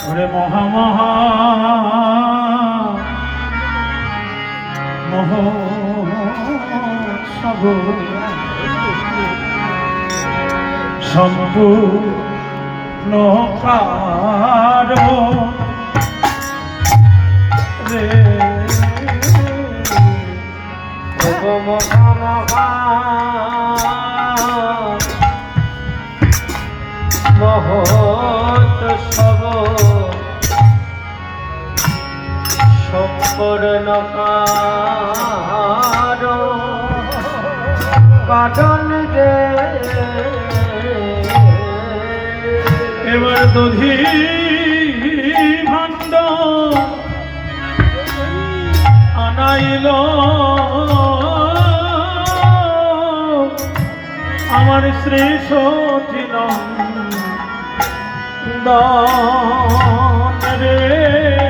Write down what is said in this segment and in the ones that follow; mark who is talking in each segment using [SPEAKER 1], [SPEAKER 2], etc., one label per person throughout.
[SPEAKER 1] ওরে মহা মহা মহোৎসব সম্পূর্ণ রে
[SPEAKER 2] মহা সম্পূর্ণ কারণ রে
[SPEAKER 1] এবার দধি ভাণ্ড আনাইল। আমার শ্রী রে।
[SPEAKER 2] এবার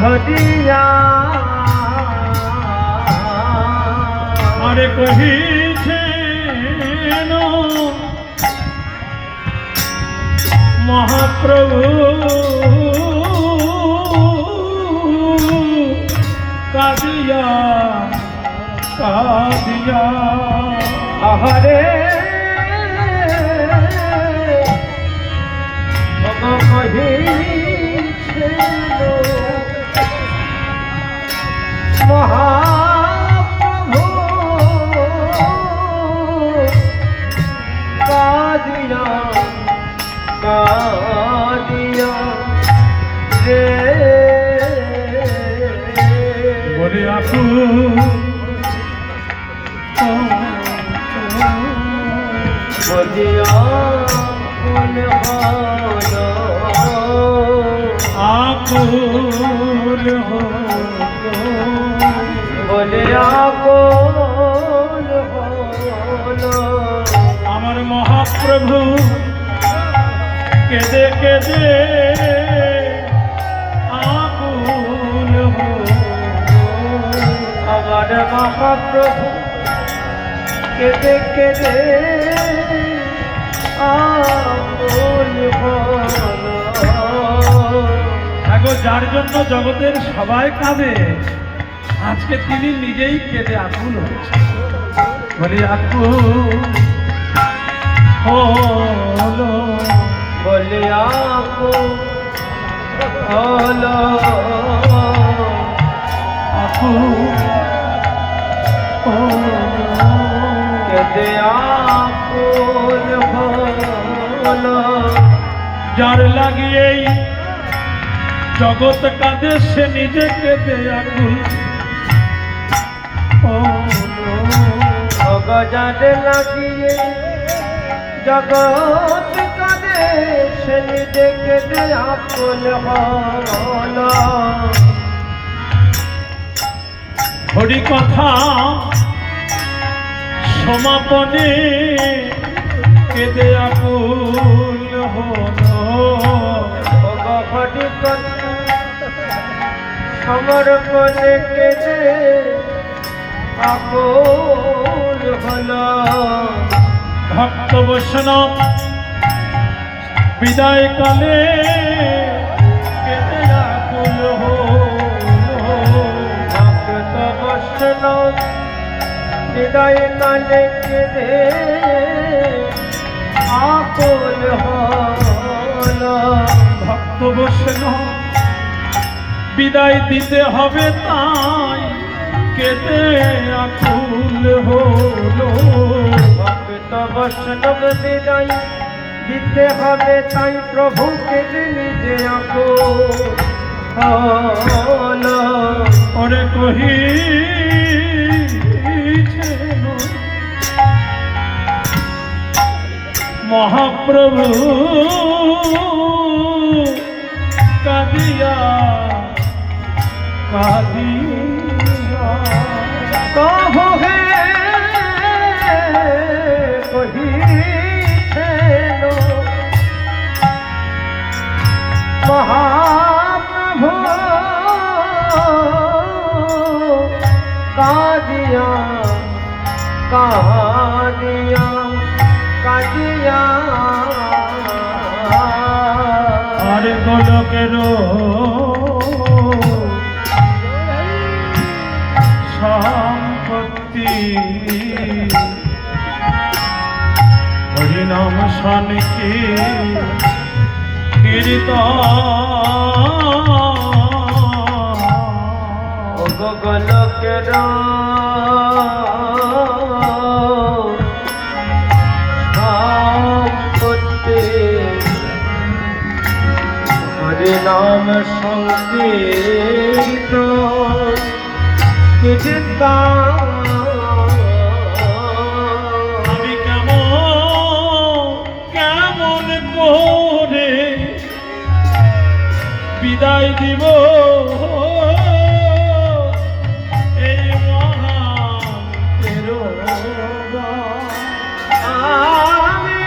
[SPEAKER 1] ধরিয়া। আরে কহিছেন মহাপ্রভু কাদিয়া কাদিয়া।
[SPEAKER 2] আহারে কাদিয়া রে।
[SPEAKER 1] বলে আপু
[SPEAKER 2] বলিয়া
[SPEAKER 1] আকুল হো
[SPEAKER 2] বলিয়া
[SPEAKER 1] আমার মহাপ্রভু কেদে কেদে আকুল
[SPEAKER 2] আমার মহাপ্রভু কেদে কেদে
[SPEAKER 1] আগো যার জন্য জগতের সবাই কাঁদে, আজকে তিনি নিজেই কেঁদে আকুল হয়েছে। বলি, আকুল হলো
[SPEAKER 2] বলিয়া হলো
[SPEAKER 1] আকুল
[SPEAKER 2] কেদে আকুল হলো।
[SPEAKER 1] যার লাগিয়েই জগৎ কাঁদে সে নিজে কেঁদে আকুল হলো।
[SPEAKER 2] লাগিয়ে জগৎ সে হলো
[SPEAKER 1] হরি কথা সমাপনে কেঁদে আকুল
[SPEAKER 2] ভগবতী কথা সমর্পণে কেদে আকুল হলো।
[SPEAKER 1] ভক্ত বৈষ্ণব বিদায় কালে কেঁদে
[SPEAKER 2] হৃদয় কালে কেঁদে হলো।
[SPEAKER 1] ভক্ত বসেন, বিদায় দিতে হবে তাই কেটে আকুল হলো।
[SPEAKER 2] ভক্ত বৈষ্ণব বিদায় দিতে হবে তাই প্রভুকে নিজে হলো
[SPEAKER 1] ওরে কহিছেন মহাপ্রভু কাদিয়া কাদিয়া
[SPEAKER 2] কাদিয়া কাদিয়া কাদিয়া
[SPEAKER 1] আরে গোলকের সম্পত্তি। হরিনাম শানকে কীর্তন।
[SPEAKER 2] গোলকের সম্পত্তি হরে নাম সংকীর্ত
[SPEAKER 1] করে বিদায় দিব? তেরোবা।
[SPEAKER 2] আমি